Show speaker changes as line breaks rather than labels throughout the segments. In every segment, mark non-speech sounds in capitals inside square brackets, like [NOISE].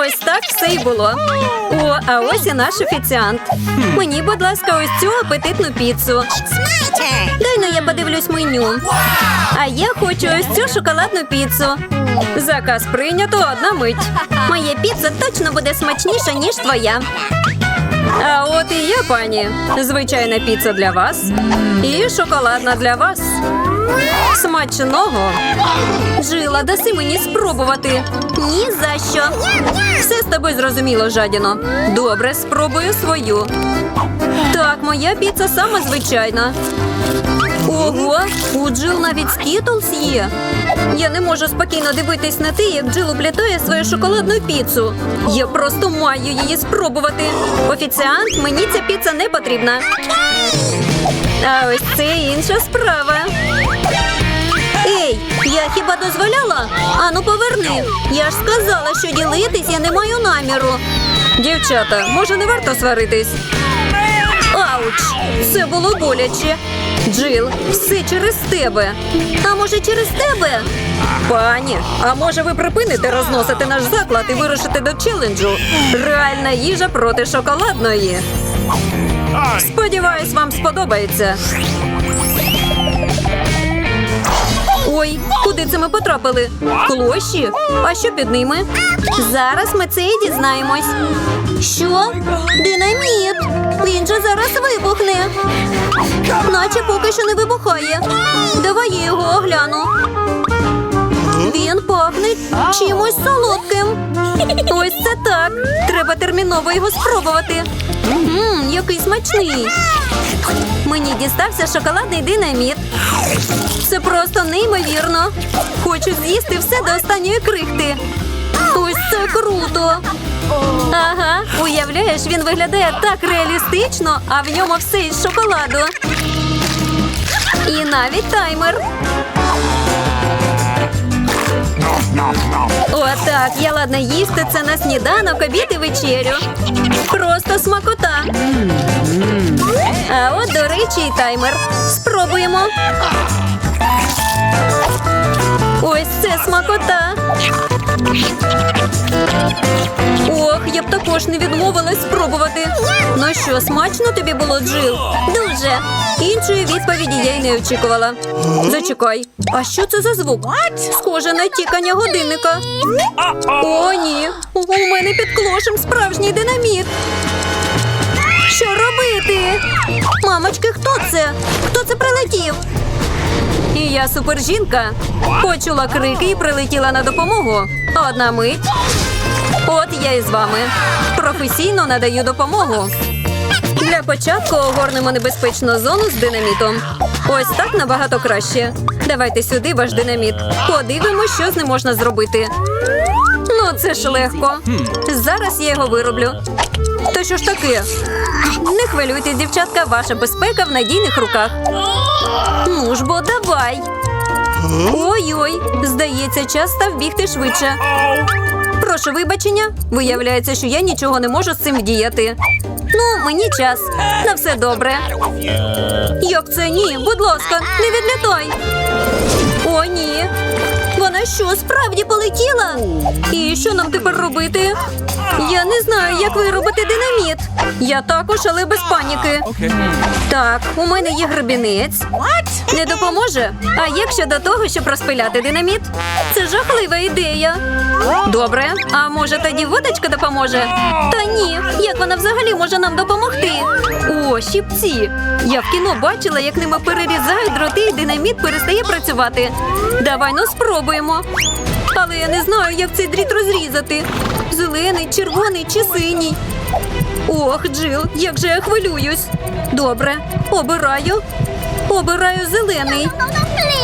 Ось так все й було. О, а ось і наш офіціант. Мені, будь ласка, ось цю апетитну піцу. Дай ну я подивлюсь меню. А я хочу ось цю шоколадну піцу. Заказ прийнято одна мить. Моя піца точно буде смачніша, ніж твоя. А от і я, пані. Звичайна піца для вас і шоколадна для вас. Смачного. Жила, даси мені спробувати. Ні за що. Все з тобою зрозуміло, жадіно. Добре, спробую свою. Так, моя піца сама звичайна. Ого, у Джил навіть скітлс є. Я не можу спокійно дивитись на те, як Джил уплітає свою шоколадну піцу. Я просто маю її спробувати. Офіціант, мені ця піца не потрібна. А ось це інша справа. Я хіба дозволяла? Ану, поверни. Я ж сказала, що ділитись я не маю наміру. Дівчата, може не варто сваритись? Ауч! Це було боляче. Джил, все через тебе. А може через тебе? Пані, а може ви припините розносити наш заклад і вирушите до челенджу? Реальна їжа проти шоколадної. Сподіваюсь, вам сподобається. Ми потрапили? Клощі? А що під ними? Зараз ми це і дізнаємось. Що? Динаміт! Він же зараз вибухне. Наче поки що не вибухає. Давай я його огляну. Він пахне чимось солодким. Ось це так. Треба терміново його спробувати. Ммм, який смачний. Мені дістався шоколадний динаміт. Це просто неймовірно. Хочу з'їсти все до останньої крихти. Ось це круто. Ага, уявляєш, він виглядає так реалістично, а в ньому все із шоколаду. І навіть таймер. Отак, я ладна їсти це на сніданок, обід і вечерю. Просто смакота. А от, до речі, і таймер. Спробуємо. Ось це смакота. Ох, я б також не відмовилась спробувати. Ну що, смачно тобі було, Джил? Дуже. Іншої відповіді я й не очікувала. Зачекай, а що це за звук? Схоже на тікання годинника. О, ні. У мене під клошем справжній динаміт. Що робити? Мамочки, хто це? Хто це прилетів? І я супержінка. Почула крики і прилетіла на допомогу. Одна мить. От я і з вами. Професійно надаю допомогу. Для початку огорнемо небезпечну зону з динамітом. Ось так набагато краще. Давайте сюди ваш динаміт. Подивимось, що з ним можна зробити. Ну, це ж легко. Зараз я його вироблю. То що ж таке? Не хвилюйтесь, дівчатка, ваша безпека в надійних руках. Ну ж бо давай. Ой-ой, здається, час став бігти швидше. Прошу вибачення. Виявляється, що я нічого не можу з цим вдіяти. Ну, мені час. На все добре. Як це ні? Будь ласка, не відлітай. О, ні. Вона що, справді полетіла? І що нам тепер робити? Я не знаю, як виробити динаміт. Я також, але без паніки. Так, у мене є гребінець. Не допоможе? А як щодо того, щоб розпиляти динаміт? Це жахлива ідея. Добре, а може тоді водочка допоможе? Та ні, як вона взагалі може нам допомогти? О, щипці. Я в кіно бачила, як ними перерізають дроти, і динаміт перестає працювати. Давай ну спробуємо. Але я не знаю, як цей дріт розрізати. Зелений, червоний чи синій. Ох, Джил, як же я хвилююсь. Добре, обираю. Обираю зелений.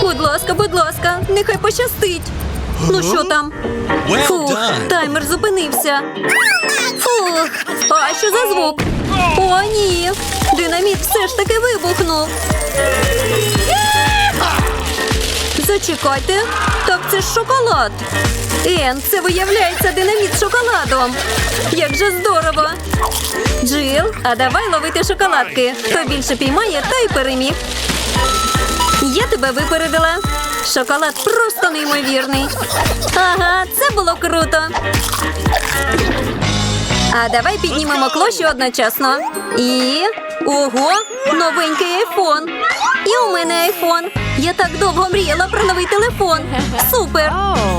Будь ласка, будь ласка, нехай пощастить. Ну що там? Фух, таймер зупинився. Фух, а що за звук? О, ні. Динаміт все ж таки вибухнув. Зачекайте, так це ж шоколад. Ен, це виявляється динаміт з шоколадом. Як же здорово. Джил, а давай ловити шоколадки. Хто більше піймає, той переміг. Я тебе випередила. Шоколад просто неймовірний. Ага, це було круто. А давай піднімемо клоші одночасно. І. Ого! Новенький айфон. І у мене айфон. Я так довго мріяла про новий телефон. Супер!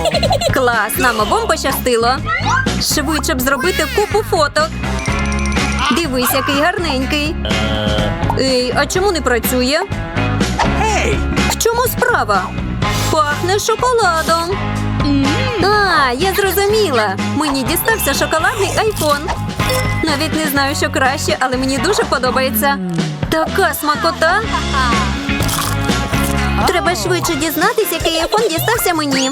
[LAUGHS] Клас, нам обом пощастило. Швидше б зробити купу фоток. Дивись, який гарненький. Ей, а чому не працює? В чому справа? Пахне шоколадом. А, я зрозуміла. Мені дістався шоколадний айфон. Навіть не знаю, що краще, але мені дуже подобається. Така смакота. Треба швидше дізнатися, який айфон дістався мені.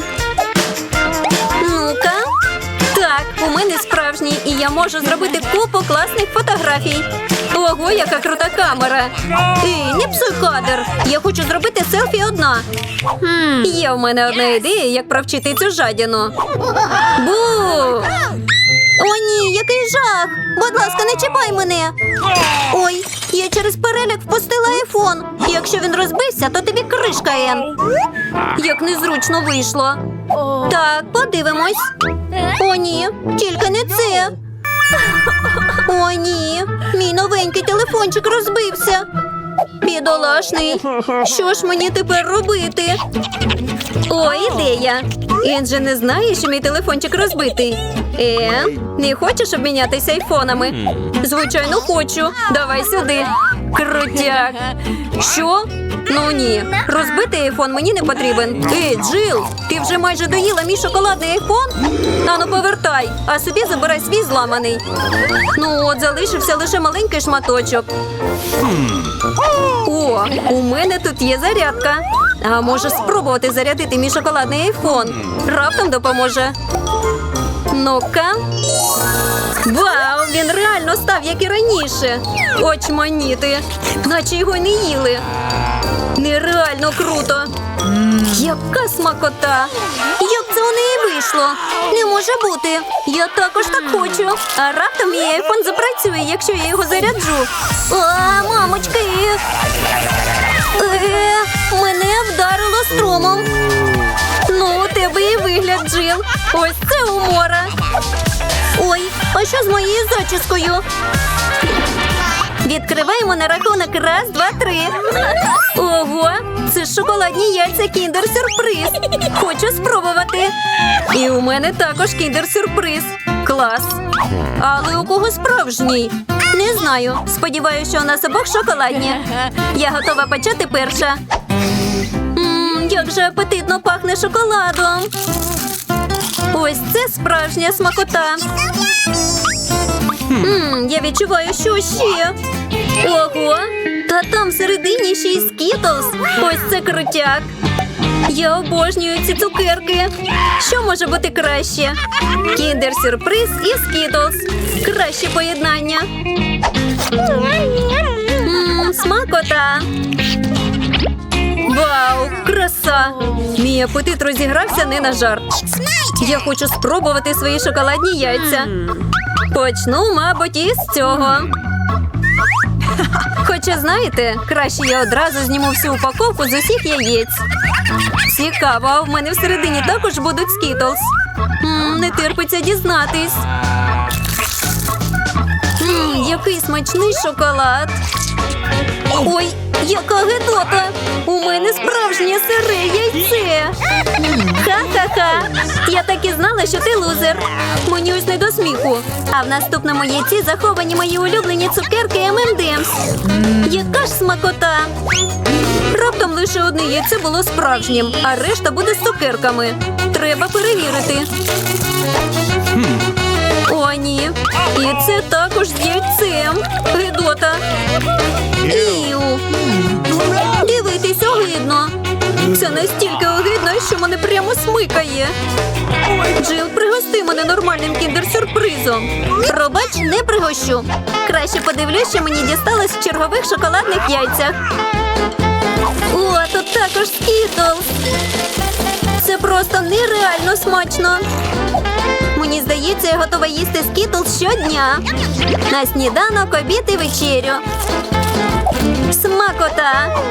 Ну-ка. Так, у мене справжній, і я можу зробити купу класних фотографій. Ого, яка крута камера. Ей, не псуй кадр. Я хочу зробити селфі одна. Є в мене одна ідея, як провчити цю жадіну. Бу! О, ні, який жах! Будь ласка, не чіпай мене. Ой, я через переляк впустила айфон. Якщо він розбився, то тобі кришка Ен. Як незручно вийшло. Так, подивимось. О, ні, тільки не це. О, ні, мій новенький телефончик розбився. Бідолашний. Що ж мені тепер робити? О, ідея. Він же не знає, що мій телефончик розбитий. Е, не хочеш обмінятися айфонами? Звичайно, хочу. Давай сюди. Крутяк. Що? Ну ні, розбитий айфон мені не потрібен. Ей, Джил, ти вже майже доїла мій шоколадний айфон? Ану, повертай, а собі забирай свій зламаний. Ну от залишився лише маленький шматочок. О, у мене тут є зарядка. А може спробувати зарядити мій шоколадний айфон. Раптом допоможе. Ну-ка. Вау, він реально став, як і раніше. Очманіти. Наче його не їли. Нереально круто. Яка смакота! Як це у неї вийшло? Не може бути. Я також так хочу. А раптом мій айфон запрацює, якщо я його заряджу. А, мамочки! Е, мене вдарило струмом. Ну, у тебе і вигляд, Джил. Ось це умора. Ой, а що з моєю зачіскою? Відкриваємо на рахунок раз, два, три. Ого, це шоколадні яйця кіндер сюрприз. Хочу спробувати. І у мене також кіндер сюрприз. Клас. Але у кого справжній? Не знаю. Сподіваюся, що у нас обох шоколадні. Я готова почати перша. Мм, як же апетитно пахне шоколадом. Ось це справжня смакота. Мм, я відчуваю, що ще. Ого, та там всередині ще й скітлс. Ось це крутяк. Я обожнюю ці цукерки. Що може бути краще? Кіндер сюрприз і скітлс. Краще поєднання. Смакота. Вау, краса! Мій апетит розігрався не на жарт. Я хочу спробувати свої шоколадні яйця. Почну, мабуть, із цього. Хоча, знаєте, краще я одразу зніму всю упаковку з усіх яєць. Цікаво, в мене всередині також будуть скітлс. М, Не терпиться дізнатись. М, який смачний шоколад. Ой, яка гидота! У мене справжнє сире яйце. Ха-ха-ха! Я так і знала, що ти лузер. Мені ось не до сміху. А в наступному яйці заховані мої улюблені цукерки M&M's. Яка ж смакота! Раптом лише одне яйце було справжнім, а решта буде з цукерками. Треба перевірити. О, ні. І це також з. Гидота. Іу. Дивитись огидно. Це настільки огидно, що мене прямо смикає. Джил, пригости мене нормальним кіндер-сюрпризом. Пробач, не пригощу. Краще подивлюсь, що мені дісталось в чергових шоколадних яйцях. О, тут також скітлс. Це просто нереально смачно. Мені здається, я готова їсти скітлс щодня. На сніданок, обід і вечерю. Смакота!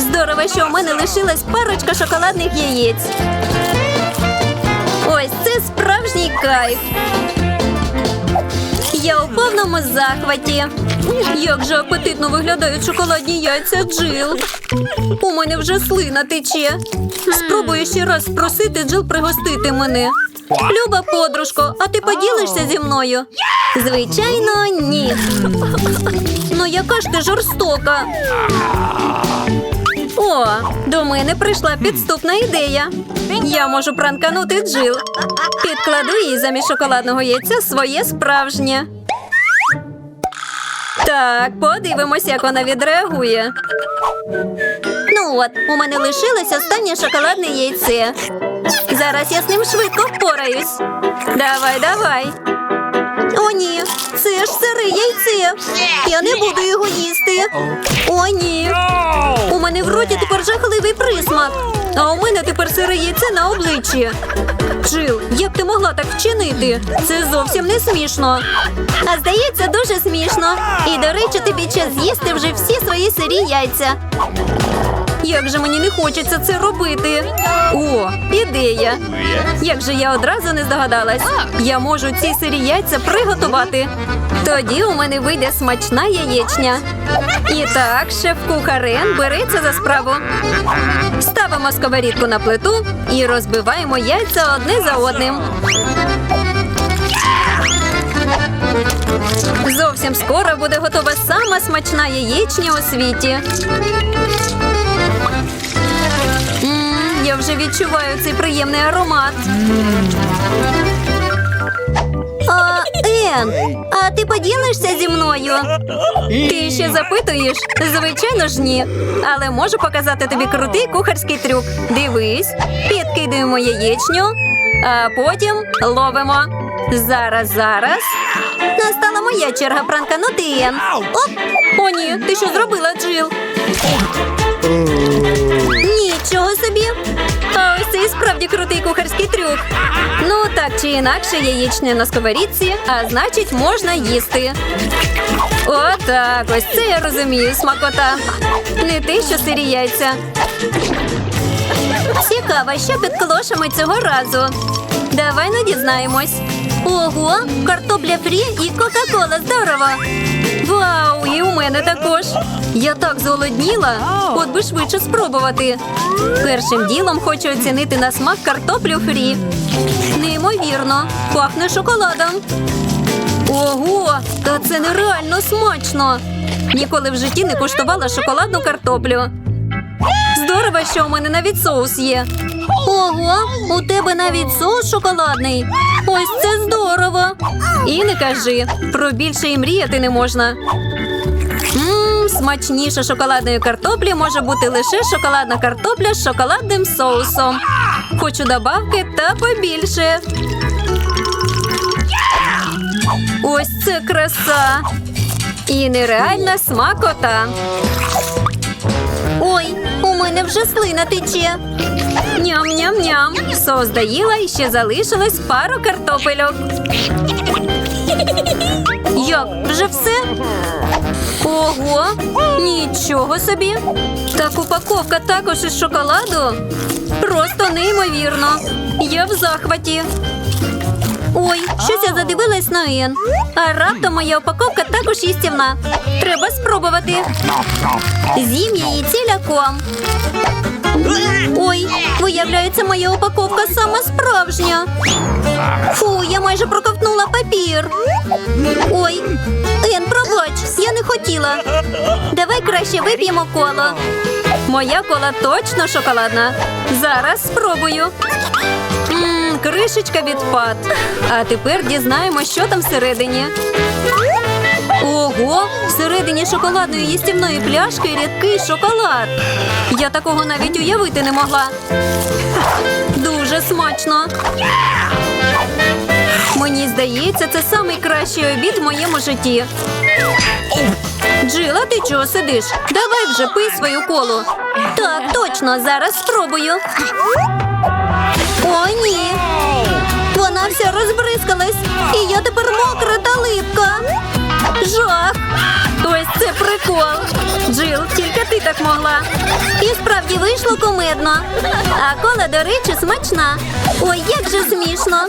Здорово, що у мене лишилась парочка шоколадних яєць. Ось це справжній кайф. Я у повному захваті. Як же апетитно виглядають шоколадні яйця Джил. У мене вже слина тече. Спробую ще раз спросити Джил пригостити мене. Люба подружко, а ти поділишся зі мною? Звичайно, ні. Ну яка ж ти жорстока? О, до мене прийшла підступна ідея. Я можу пранканути Джил. Підкладу їй замість шоколадного яйця своє справжнє. Так, подивимось, як вона відреагує. От, у мене лишилось останнє шоколадне яйце. Зараз я з ним швидко впораюсь. Давай, давай. О, ні, це ж сире яйце. Я не буду його їсти. О, ні. У мене в роті тепер жахливий присмак. А у мене тепер сире яйце на обличчі. Джил, як ти могла так вчинити? Це зовсім не смішно. А здається, дуже смішно. І, до речі, тобі час з'їсти вже всі свої сирі яйця. Як же мені не хочеться це робити? О, ідея! Як же я одразу не здогадалась, я можу ці сирі яйця приготувати. Тоді у мене вийде смачна яєчня. І так, шеф-кухар Рен береться за справу. Ставимо сковорідку на плиту і розбиваємо яйця одне за одним. Зовсім скоро буде готова сама смачна яєчня у світі. Вже відчуваю цей приємний аромат. А, Ен, а ти поділишся зі мною? Ти ще запитуєш? Звичайно ж ні. Але можу показати тобі крутий кухарський трюк. Дивись, підкидаємо яєчню, а потім ловимо. Зараз, зараз. Настала моя черга пранканути Ен. Оп! О, ні, ти що зробила, Джил? Нічого собі. А ось це і справді крутий кухарський трюк. Ну, так чи інакше, яєчня на сковорідці, а значить, можна їсти. Отак, ось це я розумію, смакота. Не те, що сирі яйця. Цікаво, що під клошами цього разу. Давай ну дізнаємось. Ого, картопля фрі і Кока-Кола. Здорово! Вау, і у мене також. Я так зголодніла, от би швидше спробувати. Першим ділом хочу оцінити на смак картоплю фрі. Неймовірно, пахне шоколадом. Ого, та це нереально смачно. Ніколи в житті не куштувала шоколадну картоплю. Здорово, що у мене навіть соус є. Ого, у тебе навіть соус шоколадний. Ось це здорово. І не кажи, про більше і мріяти не можна. Ммм, смачніше шоколадної картоплі може бути лише шоколадна картопля з шоколадним соусом. Хочу добавки та побільше. Ось це краса. І нереальна смакота. Ой, у мене вже слина тече. Ням-ням-ням. Соус доїла і ще залишилось пару картопельок. Як? Вже все? Ого, нічого собі. Так упаковка також із шоколаду. Просто неймовірно. Я в захваті. Ой, щось я задивилась на Ен. А раптом моя упаковка також їстівна. Треба спробувати. З'їм її ціляком. Ой, виявляється, моя упаковка сама справжня. Фу, я майже проковтнула папір. Ой, Ен, пробач, я не хотіла. Давай краще вип'ємо коло. Моя кола точно шоколадна. Зараз спробую. Ммм, кришечка відпад. А тепер дізнаємося, що там всередині. Ого, всередині шоколадної їстівної пляшки рідкий шоколад. Я такого навіть уявити не могла. Дуже смачно. Мені здається, це самий кращий обід в моєму житті. Джила, ти чого сидиш? Давай вже пий свою колу. Так, точно, зараз спробую. О, ні. Вона вся розбризкалась, і я тепер мокра та липка. Жах! Ось це прикол. Джил, тільки ти так могла. І справді вийшло комедно. А кола, до речі, смачна. Ой, як же смішно.